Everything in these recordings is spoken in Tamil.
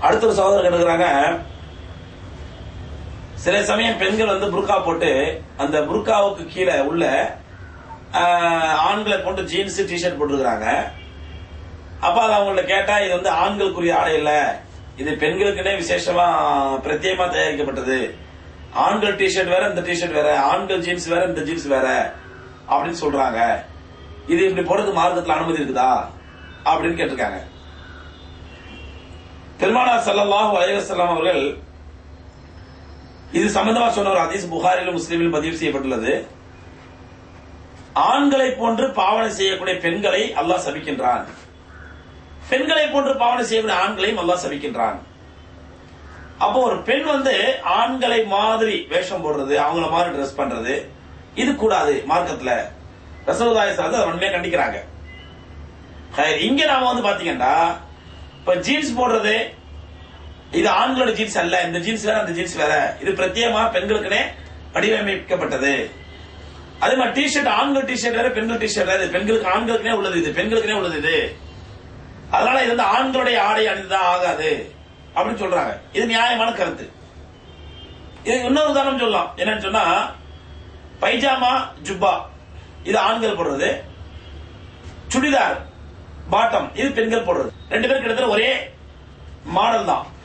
அடுத்த ஒரு சகோதரர் கேட்டுக்கிறாங்க சில சமயம் பெண்கள் வந்து புர்கா போட்டு அந்த புர்காவுக்கு கீழே உள்ள ஆண்களை போட்டு ஜீன்ஸ் டிஷர்ட் போட்டுருக்காங்க அப்ப அது அவங்கள்ட்ட கேட்டா இது வந்து ஆண்களுக்குரிய ஆடை இல்ல. இது பெண்களுக்குன்னே விசேஷமா பிரத்யேகமா தயாரிக்கப்பட்டது. ஆண்கள் டிஷர்ட் வேற இந்த டிஷர்ட் வேற. ஆண்கள் ஜீன்ஸ் வேற இந்த ஜீன்ஸ் வேற. அப்படின்னு சொல்றாங்க. இது இப்படி போடுறதுக்கு மார்க்கத்துல அனுமதி இருக்குதா? அப்படின்னு கேட்டிருக்காங்க. பெருமானார் சல்லாஹு அலைவசல்லாம் அவர்கள் இது சம்பந்தமா சொன்ன ஒரு அதீஸ் புகாரிலும் முஸ்லீமிலும் பதிவு செய்யப்பட்டுள்ளது. ஆண்களை போன்று பாவனை செய்யக்கூடிய பெண்களை அல்லாஹ் சபிக்கின்றான். பெண்களை போன்று பாவனை செய்யக்கூடிய ஆண்களையும் அல்லாஹ் சபிக்கின்றான். அப்போ ஒரு பெண் வந்து ஆண்களை மாதிரி வேஷம் போடுறது அவங்கள மாதிரி ட்ரெஸ் பண்றது இது கூடாது மார்க்கத்துல. ரசூலுல்லாஹி ஸல்லல்லாஹு அதை வஸல்லம் கண்டிக்கிறாங்க. இங்க நாம வந்து பாத்தீங்கன்னா இப்ப ஜீன்ஸ் போடுறது இது ஆண்களோட ஜீன்ஸ் அல்ல. இந்த ஜீன்ஸ் வேற அந்த ஜீன்ஸ் வேற. இது பிரத்யேகமா பெண்களுக்குனே வடிவமைக்கப்பட்டது. அதே மாதிரி டிஷர்ட் ஆண்கள் டிஷர்ட் வேற பெண்கள் டிஷர்ட் வேற. பெண்களுக்கு ஆண்களுக்குனே உள்ளது. இது பெண்களுக்குனே உள்ளது இது. அதனால இது வந்து ஆண்களுடைய ஆடை அணிந்துதான் ஆகாது. அப்படின்னு சொல்றாங்க. இது நியாயமான கருத்து. இது இன்னொரு உதாரணம் சொல்லலாம். என்னன்னு சொன்னா பைஜாமா ஜுப்பா. இது ஆண்கள் போடுறது. சுடிதார் பாட்டம் இது பெண்கள் போடுறது. ரெண்டு பேரும் கிட்டத்தட்ட ஒரே மாடல் தான்.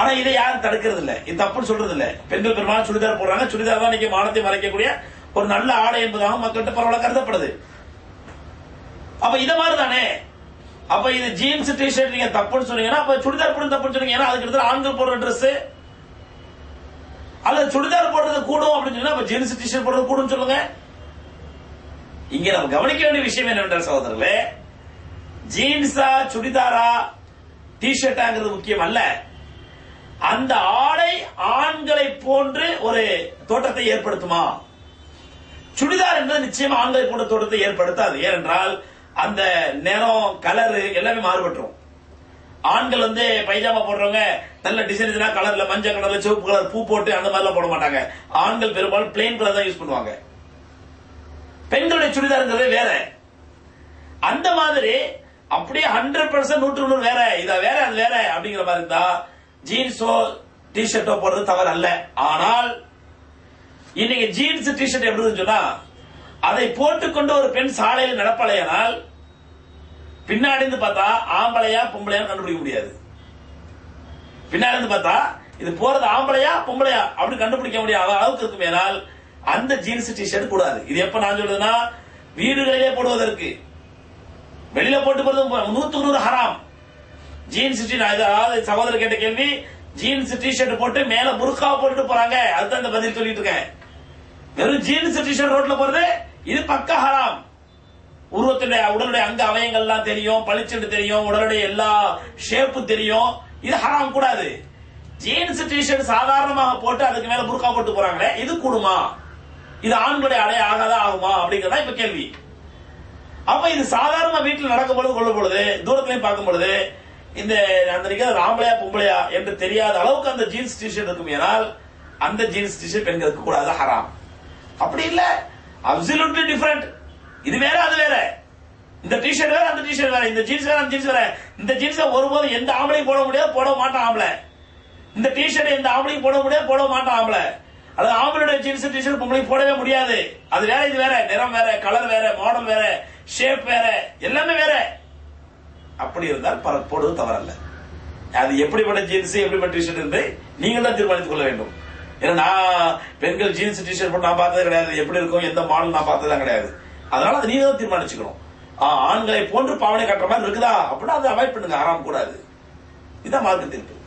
ஆனா இதை யாரும் தடுக்கிறது இல்ல இது தப்புன்னு சொல்றது இல்ல பெண்கள் பெரும்பாலும் சுடிதார் போடுறாங்க. சுடிதார் தான் இன்னைக்கு மானத்தை மறைக்கக்கூடிய ஒரு நல்ல ஆடை என்பதாக மக்கள்கிட்ட பரவாயில்ல கருதப்படுது. அப்ப இத மாதிரி தானே அப்ப இது ஜீன்ஸ் டிஷர்ட் நீங்க தப்புன்னு சொன்னீங்கன்னா அப்ப சுடிதார் போடுறது தப்புன்னு சொன்னீங்க ஏன்னா அதுக்கு அடுத்து ஆண்கள் போடுற ட்ரெஸ் அல்லது சுடிதார் போடுறது கூடும் அப்படின்னு சொன்னா அப்ப ஜீன்ஸ் டிஷர்ட் போடுறது கூடும் சொல்லுங்க. இங்க நம்ம கவனிக்க வேண்டிய விஷயம் என்னவென்றால் சகோதரர்களே ஜீன்ஸா சுடிதாரா டிஷர்ட்டாங்கிறது முக்கியம் அல்ல. அந்த ஆடை ஆண்களை போன்று ஒரு தோற்றத்தை ஏற்படுத்துமா? சுடிதார் என்பது நிச்சயமா ஆண்களை போன்ற தோற்றத்தை ஏற்படுத்தாது. ஏனென்றால் அந்த நிறம் கலர் எல்லாமே மாறுபட்டுரும். ஆண்கள் வந்து பைஜாமா போடுறவங்க நல்ல டிசைன் கலர்ல மஞ்சள் கலர்ல சிவப்பு கலர் பூ போட்டு அந்த மாதிரிலாம் போட மாட்டாங்க. ஆண்கள் பெரும்பாலும் பிளெயின் கலர் தான் யூஸ் பண்ணுவாங்க. பெண்களுடைய சுடிதாருங்கிறது வேற. அந்த மாதிரி அப்படியே ஹண்ட்ரட் பர்சன்ட் நூற்று நூறு வேற. இதை வேற அது வேற அப்படிங்கிற மாதிரி இருந்தா ஜீன்ஸோ டிஷர்ட்டோ போடுறது தவறு அல்ல. ஆனால் இன்னைக்கு ஜீன்ஸ் டிஷர்ட் எப்படி சொன்னா அதை போட்டுக்கொண்டு ஒரு பெண் சாலையில் நடப்பலையானால் பின்னாடி இருந்து பார்த்தா ஆம்பளையா பொம்பளையா கண்டுபிடிக்க முடியாது. பின்னாடி இருந்து பார்த்தா இது போறது ஆம்பளையா பொம்பளையா அப்படி கண்டுபிடிக்க முடியாத அளவுக்கு இருக்குமேனால் அந்த ஜீன்ஸ் டிஷர்ட் கூடாது இது எப்ப நான் சொல்றதுன்னா வீடுகளிலே போடுவதற்கு. வெளியில போட்டு போறது நூத்துக்கு நூறு ஹராம். ஜீன்ஸ் டி நான் இது- அதாவது சகோதரர் கேட்ட கேள்வி. ஜீன்ஸ் டிஷர்ட் போட்டு மேல புர்கா போட்டுட்டு போறாங்க. அதுதான் இந்த பதில் சொல்லிட்டு இருக்கேன். வெறும் ஜீன்ஸ் டிஷர்ட் ரோட்ல போறது இது பக்க ஹராம். உருவத்துடைய உடலுடைய அங்க அவயங்கள்லாம் தெரியும் பளிச்சுட்டு தெரியும் உடலுடைய எல்லா ஷேப்பு தெரியும். இது ஹராம் கூடாது. ஜீன்ஸ் டிஷர்ட் சாதாரணமாக போட்டு அதுக்கு மேல புர்கா போட்டு போறாங்களே இது கூடுமா? இது ஆண்களுடைய அடைய ஆகாதா ஆகுமா? அப்படிங்கறதா இப்ப கேள்வி. அப்ப இது சாதாரண வீட்டில் நடக்கும் பொழுது கொள்ளும் பொழுது தூரத்திலையும் பார்க்கும் பொழுது இந்த அந்த நிக்கிறது ஆம்பளையா பொம்பளையா என்று தெரியாத அளவுக்கு அந்த ஜீன்ஸ் டிஷர்ட் இருக்கும் ஏனால் அந்த ஜீன்ஸ் டிஷர்ட் பெண்களுக்கு கூடாது ஹராம். அப்படி இல்ல. அப்சல்யூட்லி டிஃபரெண்ட் இது வேற அது வேற. இந்த டிஷர்ட் வேற அந்த டிஷர்ட் வேற. இந்த ஜீன்ஸ் வேற அந்த ஜீன்ஸ் வேற. இந்த ஜீன்ஸ் ஒருபோதும் எந்த ஆம்பளையும் போட முடியாது போட மாட்டான் ஆம்பளை. இந்த டிஷர்ட் எந்த ஆம்பளையும் போட முடியாது போட மாட்டான் ஆம்பளை. அது ஆம்பளையோட ஜீன்ஸ் டிஷர்ட் பொம்பளையும் போடவே முடியாது. அது வேற இது வேற. நிறம் வேற கலர் வேற மாடல் வேற ஷேப் வேற. எல்லாமே வேற. அப்படி இருந்தால் பல போடுவது தவறல்ல. அது எப்படிப்பட்ட ஜீன்ஸ் எப்படிப்பட்ட டிஷர்ட் என்று நீங்கள் தான் தீர்மானித்துக் கொள்ள வேண்டும். ஏன்னா நான் பெண்கள் ஜீன்ஸ் டிஷர்ட் போட்டு நான் பார்த்தது கிடையாது. எப்படி இருக்கும் எந்த மாடல் நான் பார்த்ததெல்லாம் கிடையாது. அதனால அதை நீங்க தான் தீர்மானிச்சுக்கணும். ஆ, ஆண்களை போன்று பாவனை கட்டுற மாதிரி இருக்குதா? அப்படின்னா அதை அவாய்ட் பண்ணுங்க. ஆறாம் கூடாது. இதுதான் மார்க்க தீர்ப்பு